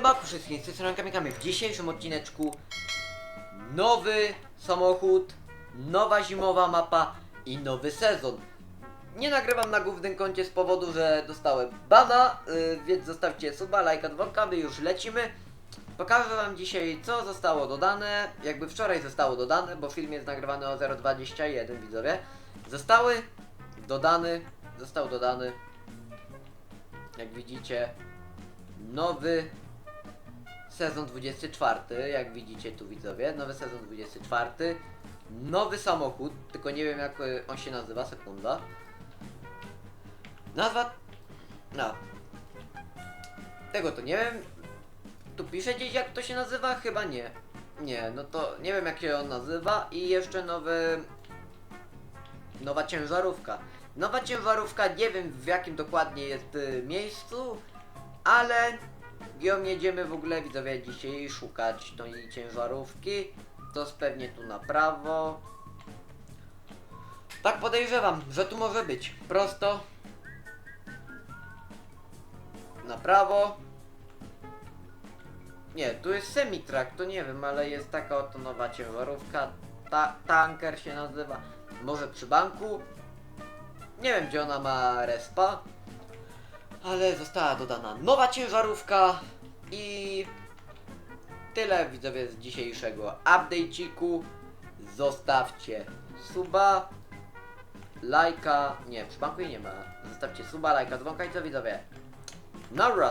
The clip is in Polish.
Siema, wszystkim z tej strony Kamikamy. W dzisiejszym odcineczku nowy samochód, nowa zimowa mapa i nowy sezon. Nie nagrywam na głównym koncie z powodu, że dostałem bana, yy, więc zostawcie suba, lajka, dzwonka, my już lecimy. Pokażę wam dzisiaj co zostało dodane, jakby wczoraj zostało dodane, bo film jest nagrywany o 0.21 widzowie. Zostały dodany, został dodany, jak widzicie, nowy sezon 24, jak widzicie tu widzowie, nowy sezon 24, nowy samochód, tylko nie wiem jak y, on się nazywa, sekunda. Nazwa, no, tego to nie wiem, tu pisze gdzieś jak to się nazywa? Chyba nie. Nie, no to nie wiem jak się on nazywa i jeszcze nowy, nowa ciężarówka. Nowa ciężarówka, nie wiem w jakim dokładnie jest y, miejscu, ale ją jedziemy w ogóle widzowie dzisiaj szukać tej ciężarówki. To jest pewnie tu na prawo. Tak podejrzewam, że tu może być. Prosto. Na prawo. Nie, tu jest semi-truck, to nie wiem, ale jest taka oto nowa ciężarówka. Ta tanker się nazywa. Może przy banku. Nie wiem gdzie ona ma respa. Ale została dodana nowa ciężarówka i tyle widzowie z dzisiejszego update'iku. Zostawcie suba, lajka, nie, przy banku jej nie ma. Zostawcie suba, lajka, dzwonka i co widzowie? Nara,